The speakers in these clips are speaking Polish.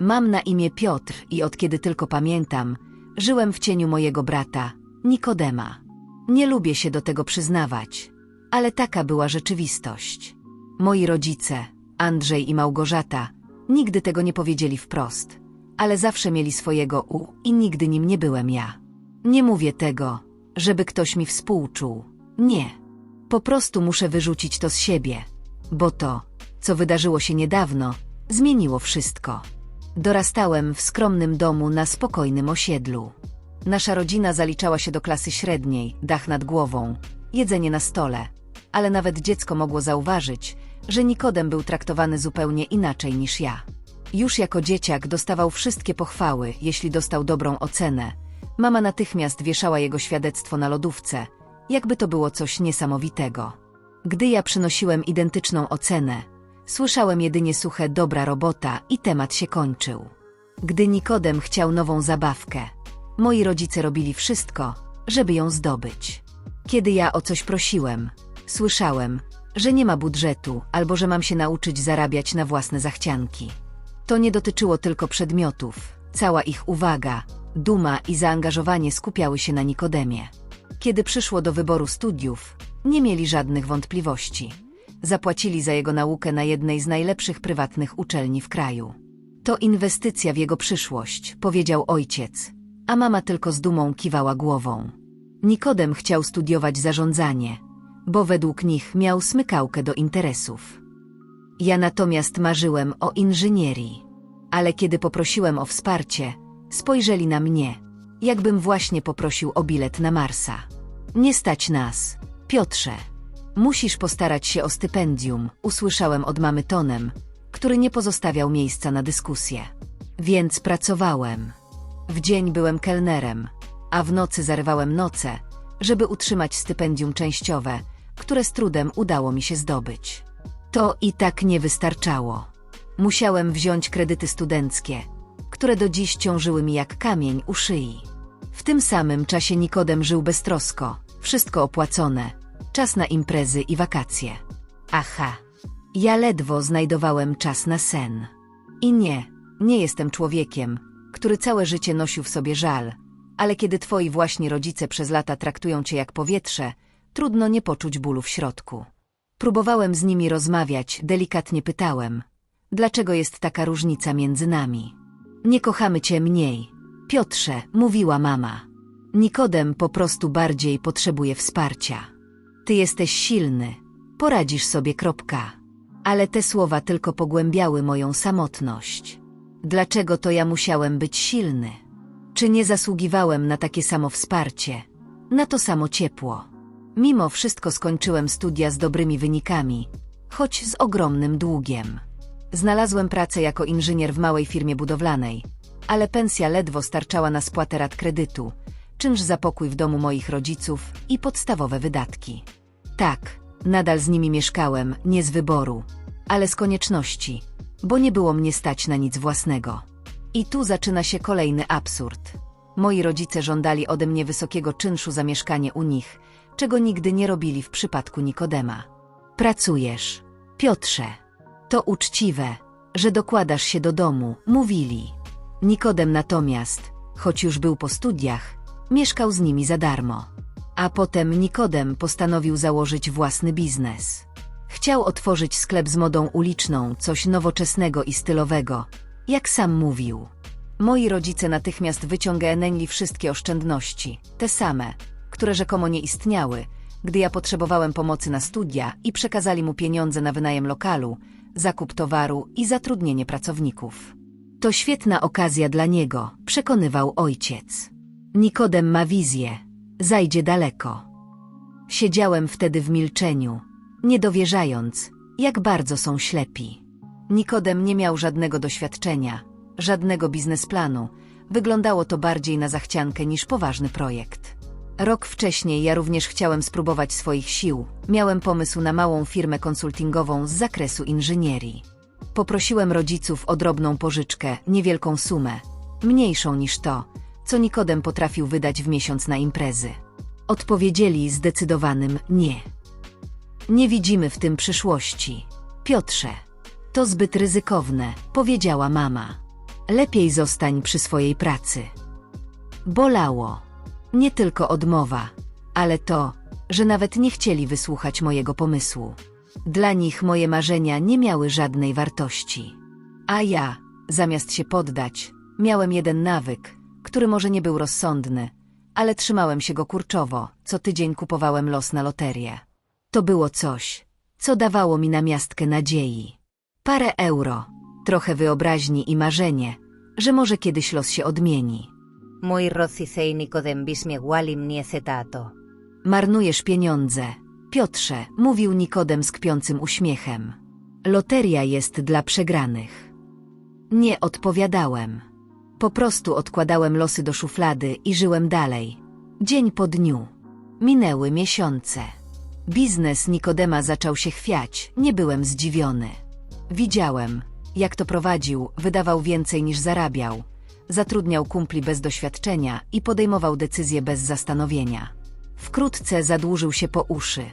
Mam na imię Piotr i od kiedy tylko pamiętam, żyłem w cieniu mojego brata, Nikodema. Nie lubię się do tego przyznawać, ale taka była rzeczywistość. Moi rodzice, Andrzej i Małgorzata, nigdy tego nie powiedzieli wprost, ale zawsze mieli swojego u i nigdy nim nie byłem ja. Nie mówię tego, żeby ktoś mi współczuł. Nie. Po prostu muszę wyrzucić to z siebie, bo to, co wydarzyło się niedawno, zmieniło wszystko. Dorastałem w skromnym domu na spokojnym osiedlu. Nasza rodzina zaliczała się do klasy średniej, dach nad głową, jedzenie na stole, ale nawet dziecko mogło zauważyć, że Nikodem był traktowany zupełnie inaczej niż ja. Już jako dzieciak dostawał wszystkie pochwały, jeśli dostał dobrą ocenę. Mama natychmiast wieszała jego świadectwo na lodówce, jakby to było coś niesamowitego. Gdy ja przynosiłem identyczną ocenę, słyszałem jedynie suche dobra robota i temat się kończył. Gdy Nikodem chciał nową zabawkę, moi rodzice robili wszystko, żeby ją zdobyć. Kiedy ja o coś prosiłem, słyszałem, że nie ma budżetu albo że mam się nauczyć zarabiać na własne zachcianki. To nie dotyczyło tylko przedmiotów, cała ich uwaga, duma i zaangażowanie skupiały się na Nikodemie. Kiedy przyszło do wyboru studiów, nie mieli żadnych wątpliwości. Zapłacili za jego naukę na jednej z najlepszych prywatnych uczelni w kraju. To inwestycja w jego przyszłość, powiedział ojciec, a mama tylko z dumą kiwała głową. Nikodem chciał studiować zarządzanie, bo według nich miał smykałkę do interesów. Ja natomiast marzyłem o inżynierii. Ale kiedy poprosiłem o wsparcie, spojrzeli na mnie, jakbym właśnie poprosił o bilet na Marsa. Nie stać nas, Piotrze. Musisz postarać się o stypendium, usłyszałem od mamy tonem, który nie pozostawiał miejsca na dyskusję. Więc pracowałem. W dzień byłem kelnerem, a w nocy zarywałem noce, żeby utrzymać stypendium częściowe, które z trudem udało mi się zdobyć. To i tak nie wystarczało. Musiałem wziąć kredyty studenckie, które do dziś ciążyły mi jak kamień u szyi. W tym samym czasie Nikodem żył beztrosko, wszystko opłacone, czas na imprezy i wakacje. Aha, ja ledwo znajdowałem czas na sen. I nie, nie jestem człowiekiem, który całe życie nosił w sobie żal, ale kiedy twoi właśnie rodzice przez lata traktują cię jak powietrze, trudno nie poczuć bólu w środku. Próbowałem z nimi rozmawiać, delikatnie pytałem, dlaczego jest taka różnica między nami. Nie kochamy cię mniej. Piotrze, mówiła mama. Nikodem po prostu bardziej potrzebuje wsparcia. Ty jesteś silny, poradzisz sobie kropka. Ale te słowa tylko pogłębiały moją samotność. Dlaczego to ja musiałem być silny? Czy nie zasługiwałem na takie samo wsparcie, na to samo ciepło? Mimo wszystko skończyłem studia z dobrymi wynikami, choć z ogromnym długiem. Znalazłem pracę jako inżynier w małej firmie budowlanej, ale pensja ledwo starczała na spłatę rat kredytu, czynsz za pokój w domu moich rodziców i podstawowe wydatki. Tak, nadal z nimi mieszkałem, nie z wyboru, ale z konieczności, bo nie było mnie stać na nic własnego. I tu zaczyna się kolejny absurd. Moi rodzice żądali ode mnie wysokiego czynszu za mieszkanie u nich, czego nigdy nie robili w przypadku Nikodema. Pracujesz, Piotrze. To uczciwe, że dokładasz się do domu, mówili. Nikodem natomiast, choć już był po studiach, mieszkał z nimi za darmo. A potem Nikodem postanowił założyć własny biznes. Chciał otworzyć sklep z modą uliczną, coś nowoczesnego i stylowego, jak sam mówił. Moi rodzice natychmiast wyciągnęli wszystkie oszczędności, te same, które rzekomo nie istniały, gdy ja potrzebowałem pomocy na studia i przekazali mu pieniądze na wynajem lokalu, zakup towaru i zatrudnienie pracowników. To świetna okazja dla niego, przekonywał ojciec. Nikodem ma wizję, zajdzie daleko. Siedziałem wtedy w milczeniu, nie dowierzając, jak bardzo są ślepi. Nikodem nie miał żadnego doświadczenia, żadnego biznesplanu, wyglądało to bardziej na zachciankę niż poważny projekt. Rok wcześniej ja również chciałem spróbować swoich sił. Miałem pomysł na małą firmę konsultingową z zakresu inżynierii. Poprosiłem rodziców o drobną pożyczkę, niewielką sumę, mniejszą niż to, co Nikodem potrafił wydać w miesiąc na imprezy. Odpowiedzieli zdecydowanym nie. Nie widzimy w tym przyszłości. Piotrze, to zbyt ryzykowne, powiedziała mama. Lepiej zostań przy swojej pracy. Bolało. Nie tylko odmowa, ale to, że nawet nie chcieli wysłuchać mojego pomysłu. Dla nich moje marzenia nie miały żadnej wartości. A ja, zamiast się poddać, miałem jeden nawyk, który może nie był rozsądny, ale trzymałem się go kurczowo, co tydzień kupowałem los na loterię. To było coś, co dawało mi namiastkę nadziei. Parę euro, trochę wyobraźni i marzenie, że może kiedyś los się odmieni. Moi rozzisei Nicodem bismie gualim niecetato. Marnujesz pieniądze. Piotrze, mówił Nikodem z kpiącym uśmiechem. Loteria jest dla przegranych. Nie odpowiadałem. Po prostu odkładałem losy do szuflady i żyłem dalej. Dzień po dniu. Minęły miesiące. Biznes Nikodema zaczął się chwiać, nie byłem zdziwiony. Widziałem, jak to prowadził, wydawał więcej niż zarabiał. Zatrudniał kumpli bez doświadczenia i podejmował decyzje bez zastanowienia. Wkrótce zadłużył się po uszy,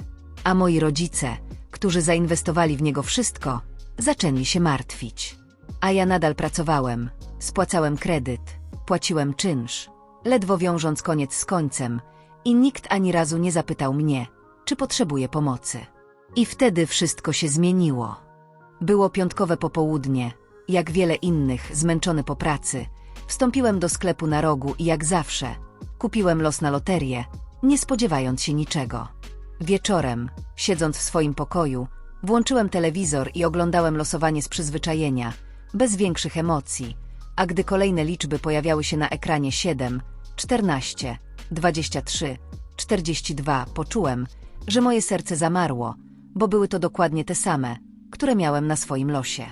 a moi rodzice, którzy zainwestowali w niego wszystko, zaczęli się martwić. A ja nadal pracowałem, spłacałem kredyt, płaciłem czynsz, ledwo wiążąc koniec z końcem. I nikt ani razu nie zapytał mnie, czy potrzebuję pomocy. I wtedy wszystko się zmieniło. Było piątkowe popołudnie, jak wiele innych, zmęczony po pracy, wstąpiłem do sklepu na rogu i jak zawsze, kupiłem los na loterię, nie spodziewając się niczego. Wieczorem, siedząc w swoim pokoju, włączyłem telewizor i oglądałem losowanie z przyzwyczajenia, bez większych emocji, a gdy kolejne liczby pojawiały się na ekranie 7, 14, 23, 42, poczułem, że moje serce zamarło, bo były to dokładnie te same, które miałem na swoim losie.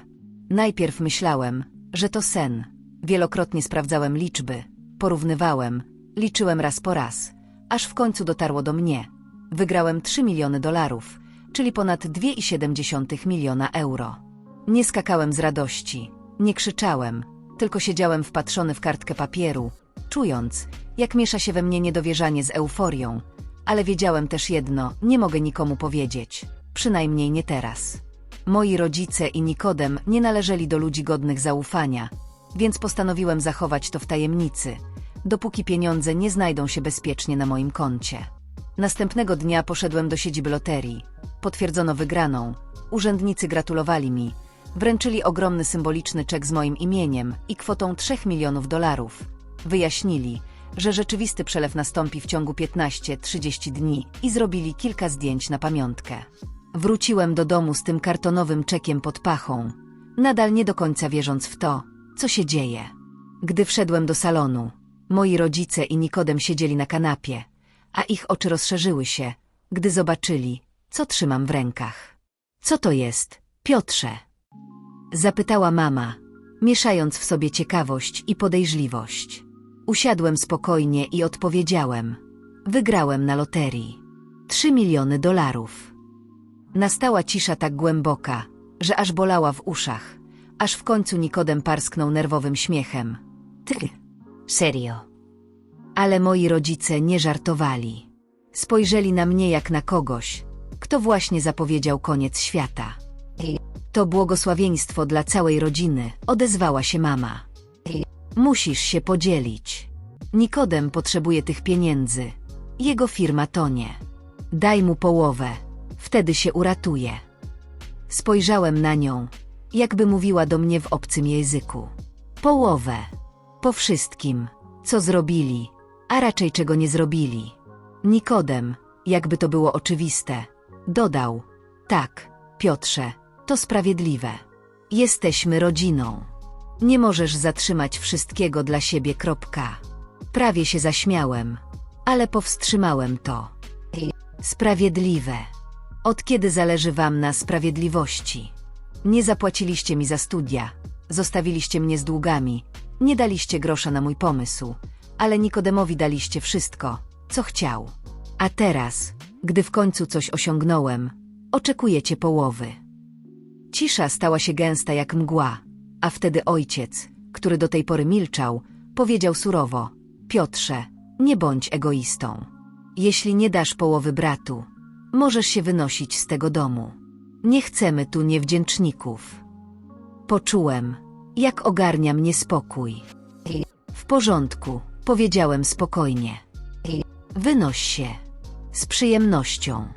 Najpierw myślałem, że to sen. Wielokrotnie sprawdzałem liczby, porównywałem, liczyłem raz po raz, aż w końcu dotarło do mnie. Wygrałem 3 miliony dolarów, czyli ponad 2,7 miliona euro. Nie skakałem z radości, nie krzyczałem, tylko siedziałem wpatrzony w kartkę papieru, czując, jak miesza się we mnie niedowierzanie z euforią, ale wiedziałem też jedno, nie mogę nikomu powiedzieć, przynajmniej nie teraz. Moi rodzice i Nikodem nie należeli do ludzi godnych zaufania, więc postanowiłem zachować to w tajemnicy, dopóki pieniądze nie znajdą się bezpiecznie na moim koncie. Następnego dnia poszedłem do siedziby loterii. Potwierdzono wygraną. Urzędnicy gratulowali mi. Wręczyli ogromny symboliczny czek z moim imieniem i kwotą 3 milionów dolarów. Wyjaśnili, że rzeczywisty przelew nastąpi w ciągu 15-30 dni i zrobili kilka zdjęć na pamiątkę. Wróciłem do domu z tym kartonowym czekiem pod pachą, nadal nie do końca wierząc w to, co się dzieje. Gdy wszedłem do salonu, moi rodzice i Nikodem siedzieli na kanapie, a ich oczy rozszerzyły się, gdy zobaczyli, co trzymam w rękach. Co to jest, Piotrze? Zapytała mama, mieszając w sobie ciekawość i podejrzliwość. Usiadłem spokojnie i odpowiedziałem. Wygrałem na loterii. Trzy miliony dolarów. Nastała cisza tak głęboka, że aż bolała w uszach, aż w końcu Nikodem parsknął nerwowym śmiechem. Ty, Serio. ale moi rodzice nie żartowali. Spojrzeli na mnie jak na kogoś, kto właśnie zapowiedział koniec świata. To błogosławieństwo dla całej rodziny, odezwała się mama. Musisz się podzielić. Nikodem potrzebuje tych pieniędzy. Jego firma tonie. Daj mu połowę, wtedy się uratuje. Spojrzałem na nią, jakby mówiła do mnie w obcym języku. Połowę. Po wszystkim, co zrobili, a raczej czego nie zrobili. Nikodem, jakby to było oczywiste, dodał: Tak, Piotrze, to sprawiedliwe. Jesteśmy rodziną. Nie możesz zatrzymać wszystkiego dla siebie. Kropka. Prawie się zaśmiałem, ale powstrzymałem to. Sprawiedliwe. Od kiedy zależy wam na sprawiedliwości? Nie zapłaciliście mi za studia, zostawiliście mnie z długami, nie daliście grosza na mój pomysł, ale Nikodemowi daliście wszystko, co chciał. A teraz, gdy w końcu coś osiągnąłem, oczekujecie połowy. Cisza stała się gęsta jak mgła, a wtedy ojciec, który do tej pory milczał, powiedział surowo: Piotrze, nie bądź egoistą. Jeśli nie dasz połowy bratu, możesz się wynosić z tego domu. Nie chcemy tu niewdzięczników. Poczułem, Jak ogarnia mnie spokój. W porządku, powiedziałem spokojnie. Wynoś się. Z przyjemnością.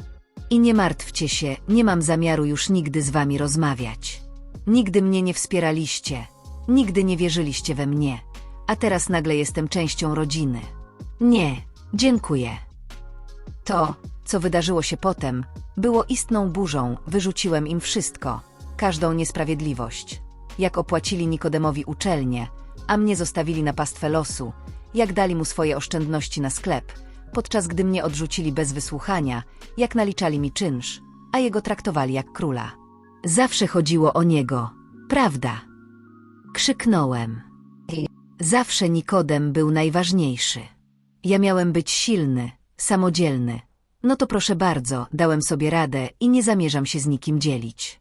I nie martwcie się, nie mam zamiaru już nigdy z wami rozmawiać. Nigdy mnie nie wspieraliście, nigdy nie wierzyliście we mnie, a teraz nagle jestem częścią rodziny. Nie, dziękuję. To, co wydarzyło się potem, było istną burzą, wyrzuciłem im wszystko, każdą niesprawiedliwość. Jak opłacili Nikodemowi uczelnię, a mnie zostawili na pastwę losu, jak dali mu swoje oszczędności na sklep, podczas gdy mnie odrzucili bez wysłuchania, jak naliczali mi czynsz, a jego traktowali jak króla. Zawsze chodziło o niego, prawda? Krzyknąłem. Zawsze Nikodem był najważniejszy. Ja miałem być silny, samodzielny. No to proszę bardzo, dałem sobie radę i nie zamierzam się z nikim dzielić.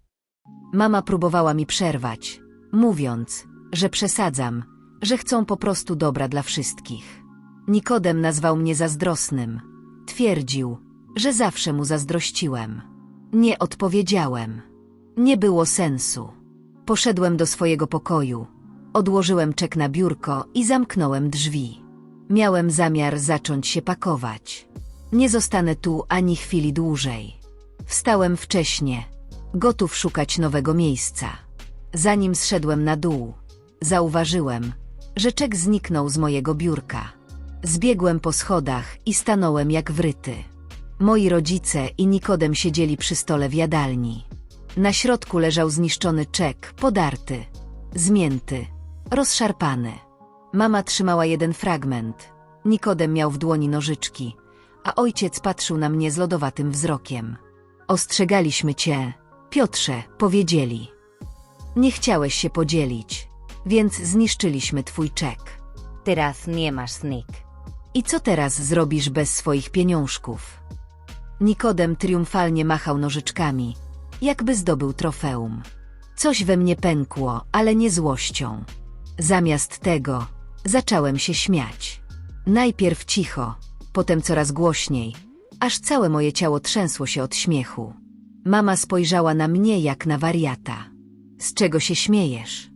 Mama próbowała mi przerwać, mówiąc, że przesadzam, że chcą po prostu dobra dla wszystkich. Nikodem nazwał mnie zazdrosnym. Twierdził, że zawsze mu zazdrościłem. Nie odpowiedziałem. Nie było sensu. Poszedłem do swojego pokoju, odłożyłem czek na biurko i zamknąłem drzwi. Miałem zamiar zacząć się pakować. Nie zostanę tu ani chwili dłużej. Wstałem wcześnie, gotów szukać nowego miejsca. Zanim zszedłem na dół, zauważyłem, że czek zniknął z mojego biurka. Zbiegłem po schodach i stanąłem jak wryty. Moi rodzice i Nikodem siedzieli przy stole w jadalni. Na środku leżał zniszczony czek, podarty, zmięty, rozszarpany. Mama trzymała jeden fragment. Nikodem miał w dłoni nożyczki, a ojciec patrzył na mnie z lodowatym wzrokiem. Ostrzegaliśmy cię, Piotrze, powiedzieli. Nie chciałeś się podzielić, więc zniszczyliśmy twój czek. Teraz nie masz Nick. I co teraz zrobisz bez swoich pieniążków? Nikodem triumfalnie machał nożyczkami, jakby zdobył trofeum. Coś we mnie pękło, ale nie złością. Zamiast tego zacząłem się śmiać. Najpierw cicho, potem coraz głośniej, aż całe moje ciało trzęsło się od śmiechu. Mama spojrzała na mnie jak na wariata. Z czego się śmiejesz?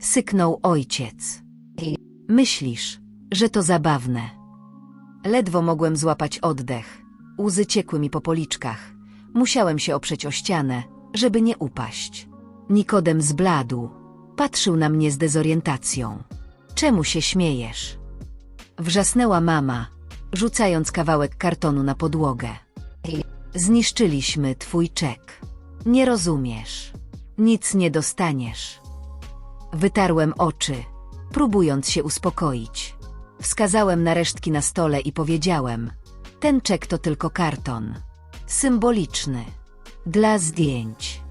Syknął ojciec. Myślisz, że to zabawne. Ledwo mogłem złapać oddech. Łzy ciekły mi po policzkach. Musiałem się oprzeć o ścianę, żeby nie upaść. Nikodem zbladł. Patrzył na mnie z dezorientacją. Czemu się śmiejesz? Wrzasnęła mama, rzucając kawałek kartonu na podłogę. Zniszczyliśmy twój czek. Nie rozumiesz. Nic nie dostaniesz. Wytarłem oczy, próbując się uspokoić. Wskazałem na resztki na stole i powiedziałem: Ten czek to tylko karton. Symboliczny. Dla zdjęć.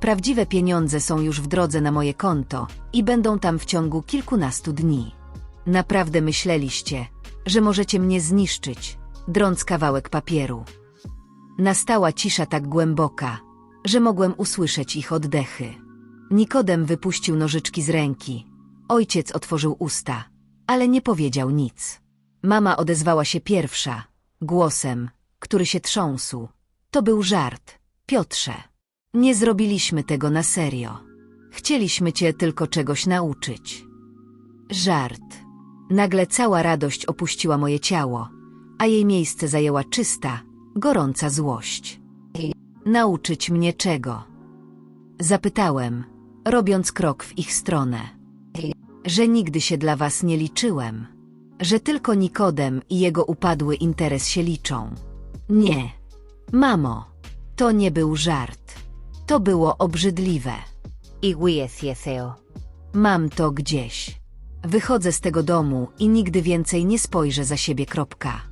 Prawdziwe pieniądze są już w drodze na moje konto i będą tam w ciągu kilkunastu dni. Naprawdę myśleliście, że możecie mnie zniszczyć, drąc kawałek papieru. Nastała cisza tak głęboka, że mogłem usłyszeć ich oddechy. Nikodem wypuścił nożyczki z ręki. Ojciec otworzył usta, ale nie powiedział nic. Mama odezwała się pierwsza, głosem, który się trząsł. To był żart. Piotrze, nie zrobiliśmy tego na serio. Chcieliśmy cię tylko czegoś nauczyć. Żart. Nagle cała radość opuściła moje ciało, a jej miejsce zajęła czysta, gorąca złość. Nauczyć mnie czego? Zapytałem, robiąc krok w ich stronę. Że nigdy się dla was nie liczyłem. Że tylko Nikodem i jego upadły interes się liczą. Nie. Mamo, to nie był żart. To było obrzydliwe. I Wiesieseo. Mam to gdzieś. Wychodzę z tego domu i nigdy więcej nie spojrzę za siebie. Kropka.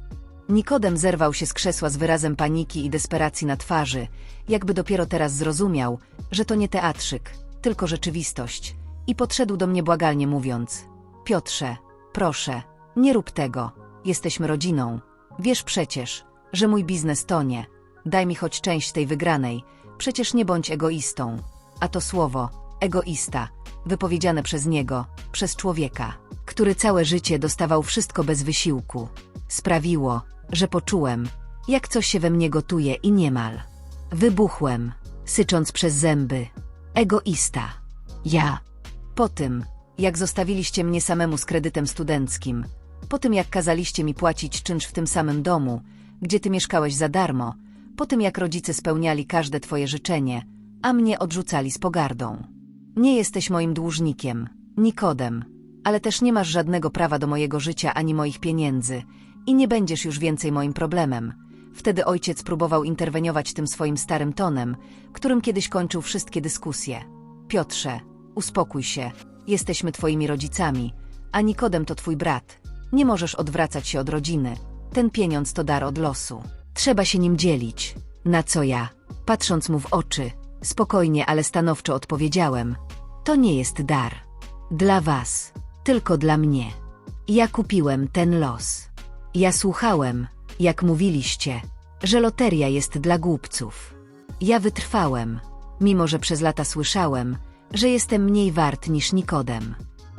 Nikodem zerwał się z krzesła z wyrazem paniki i desperacji na twarzy, jakby dopiero teraz zrozumiał, że to nie teatrzyk, tylko rzeczywistość, i podszedł do mnie błagalnie mówiąc: Piotrze, proszę, nie rób tego. Jesteśmy rodziną. Wiesz przecież, że mój biznes tonie. Daj mi choć część tej wygranej. Przecież nie bądź egoistą. A to słowo, egoista, wypowiedziane przez niego, przez człowieka, który całe życie dostawał wszystko bez wysiłku, sprawiło, że poczułem, jak coś się we mnie gotuje i niemal. Wybuchłem, sycząc przez zęby. Egoista. Ja. Po tym, jak zostawiliście mnie samemu z kredytem studenckim, po tym jak kazaliście mi płacić czynsz w tym samym domu, gdzie ty mieszkałeś za darmo, po tym jak rodzice spełniali każde twoje życzenie, a mnie odrzucali z pogardą. Nie jesteś moim dłużnikiem, Nikodem, ale też nie masz żadnego prawa do mojego życia ani moich pieniędzy i nie będziesz już więcej moim problemem. Wtedy ojciec próbował interweniować tym swoim starym tonem, którym kiedyś kończył wszystkie dyskusje. Piotrze, uspokój się, jesteśmy twoimi rodzicami, a Nikodem to twój brat. Nie możesz odwracać się od rodziny. Ten pieniądz to dar od losu. Trzeba się nim dzielić. Na co ja, patrząc mu w oczy, spokojnie, ale stanowczo odpowiedziałem: To nie jest dar. Dla was, tylko dla mnie. Ja kupiłem ten los. Ja słuchałem, jak mówiliście, że loteria jest dla głupców. Ja wytrwałem, mimo że przez lata słyszałem, że jestem mniej wart niż Nikodem.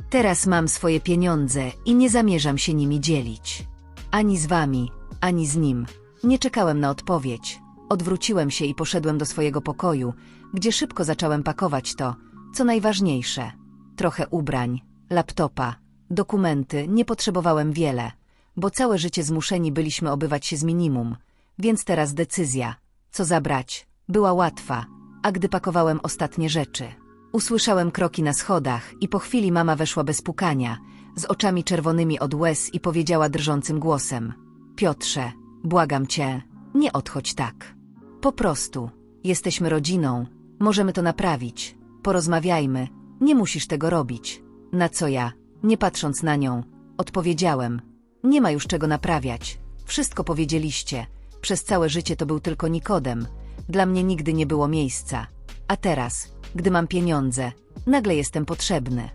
Teraz mam swoje pieniądze i nie zamierzam się nimi dzielić. Ani z wami, ani z nim. Nie czekałem na odpowiedź. Odwróciłem się i poszedłem do swojego pokoju, gdzie szybko zacząłem pakować to, co najważniejsze. Trochę ubrań, laptopa, dokumenty, nie potrzebowałem wiele, bo całe życie zmuszeni byliśmy obywać się z minimum, więc teraz decyzja, co zabrać, była łatwa, a gdy pakowałem ostatnie rzeczy, usłyszałem kroki na schodach i po chwili mama weszła bez pukania, z oczami czerwonymi od łez i powiedziała drżącym głosem: Piotrze, błagam cię, nie odchodź tak. Po prostu, jesteśmy rodziną, możemy to naprawić, porozmawiajmy, nie musisz tego robić. Na co ja, nie patrząc na nią, odpowiedziałem: Nie ma już czego naprawiać, wszystko powiedzieliście, przez całe życie to był tylko Nikodem, dla mnie nigdy nie było miejsca. A teraz, gdy mam pieniądze, nagle jestem potrzebny.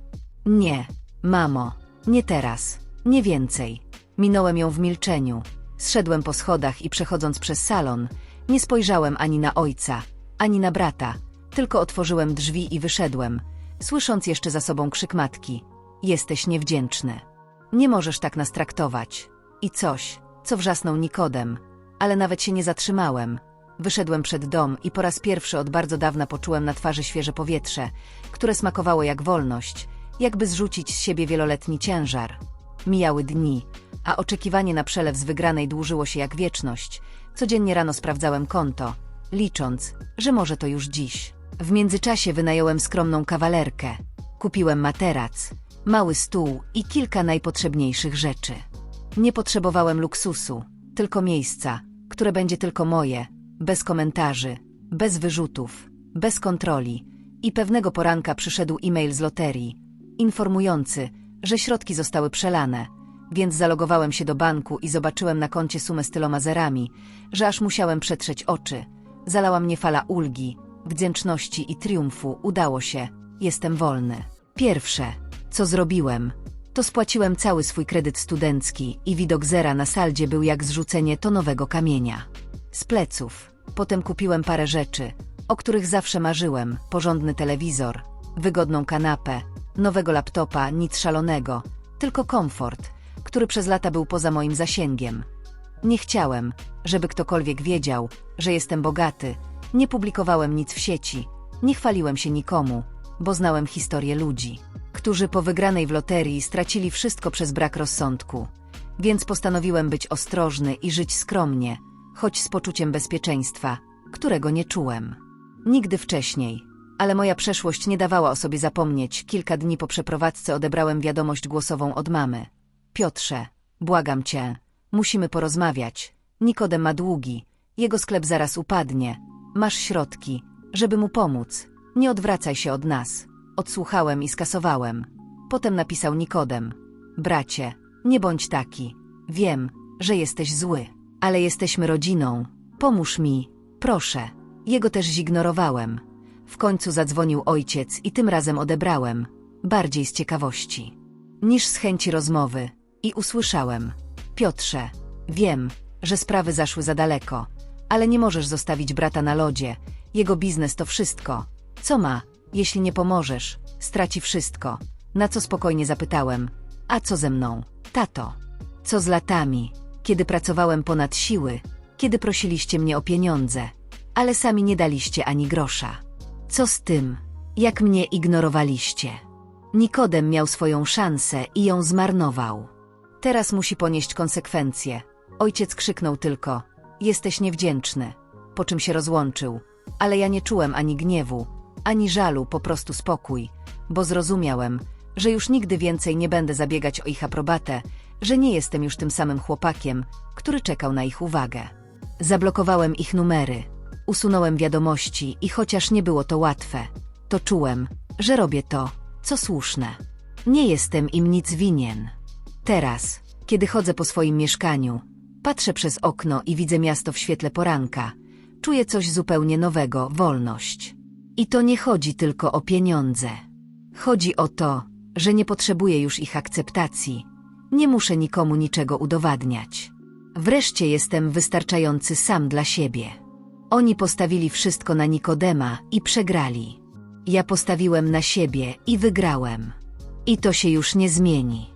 Nie, mamo, nie teraz, nie więcej. Minąłem ją w milczeniu. Zszedłem po schodach i przechodząc przez salon, nie spojrzałem ani na ojca, ani na brata, tylko otworzyłem drzwi i wyszedłem, słysząc jeszcze za sobą krzyk matki. Jesteś niewdzięczny. Nie możesz tak nas traktować. I coś, co wrzasnął Nikodem, ale nawet się nie zatrzymałem. Wyszedłem przed dom i po raz pierwszy od bardzo dawna poczułem na twarzy świeże powietrze, które smakowało jak wolność, jakby zrzucić z siebie wieloletni ciężar. Mijały dni, a oczekiwanie na przelew z wygranej dłużyło się jak wieczność. Codziennie rano sprawdzałem konto, licząc, że może to już dziś. W międzyczasie wynająłem skromną kawalerkę. Kupiłem materac, mały stół i kilka najpotrzebniejszych rzeczy. Nie potrzebowałem luksusu, tylko miejsca, które będzie tylko moje, bez komentarzy, bez wyrzutów, bez kontroli. I pewnego poranka przyszedł e-mail z loterii, informujący, że środki zostały przelane, więc zalogowałem się do banku i zobaczyłem na koncie sumę z tyloma zerami, że aż musiałem przetrzeć oczy. Zalała mnie fala ulgi, wdzięczności i triumfu. Udało się, jestem wolny. Pierwsze, co zrobiłem, to spłaciłem cały swój kredyt studencki i widok zera na saldzie był jak zrzucenie tonowego kamienia. Z pleców. Potem kupiłem parę rzeczy, o których zawsze marzyłem. Porządny telewizor, wygodną kanapę, nowego laptopa, nic szalonego, tylko komfort, który przez lata był poza moim zasięgiem. Nie chciałem, żeby ktokolwiek wiedział, że jestem bogaty, nie publikowałem nic w sieci, nie chwaliłem się nikomu, bo znałem historię ludzi, którzy po wygranej w loterii stracili wszystko przez brak rozsądku. Więc postanowiłem być ostrożny i żyć skromnie, choć z poczuciem bezpieczeństwa, którego nie czułem. Nigdy wcześniej, ale moja przeszłość nie dawała o sobie zapomnieć. Kilka dni po przeprowadzce odebrałem wiadomość głosową od mamy. Piotrze, błagam cię, musimy porozmawiać. Nikodem ma długi, jego sklep zaraz upadnie. Masz środki, żeby mu pomóc. Nie odwracaj się od nas. Odsłuchałem i skasowałem. Potem napisał Nikodem. Bracie, nie bądź taki. Wiem, że jesteś zły, ale jesteśmy rodziną. Pomóż mi, proszę. Jego też zignorowałem. W końcu zadzwonił ojciec i tym razem odebrałem, bardziej z ciekawości niż z chęci rozmowy. I usłyszałem: Piotrze, wiem, że sprawy zaszły za daleko, ale nie możesz zostawić brata na lodzie. Jego biznes to wszystko. Co ma, jeśli nie pomożesz? Straci wszystko. Na co spokojnie zapytałem: A co ze mną, tato? Co z latami, kiedy pracowałem ponad siły, kiedy prosiliście mnie o pieniądze, ale sami nie daliście ani grosza? Co z tym, jak mnie ignorowaliście? Nikodem miał swoją szansę i ją zmarnował. Teraz musi ponieść konsekwencje. Ojciec krzyknął tylko: Jesteś niewdzięczny. Po czym się rozłączył. Ale ja nie czułem ani gniewu, ani żalu, po prostu spokój, bo zrozumiałem, że już nigdy więcej nie będę zabiegać o ich aprobatę, że nie jestem już tym samym chłopakiem, który czekał na ich uwagę. Zablokowałem ich numery, usunąłem wiadomości i chociaż nie było to łatwe, to czułem, że robię to, co słuszne. Nie jestem im nic winien. Teraz, kiedy chodzę po swoim mieszkaniu, patrzę przez okno i widzę miasto w świetle poranka, czuję coś zupełnie nowego wolność. I to nie chodzi tylko o pieniądze. Chodzi o to, że nie potrzebuję już ich akceptacji. Nie muszę nikomu niczego udowadniać. Wreszcie jestem wystarczający sam dla siebie. Oni postawili wszystko na Nikodema i przegrali. Ja postawiłem na siebie i wygrałem. I to się już nie zmieni.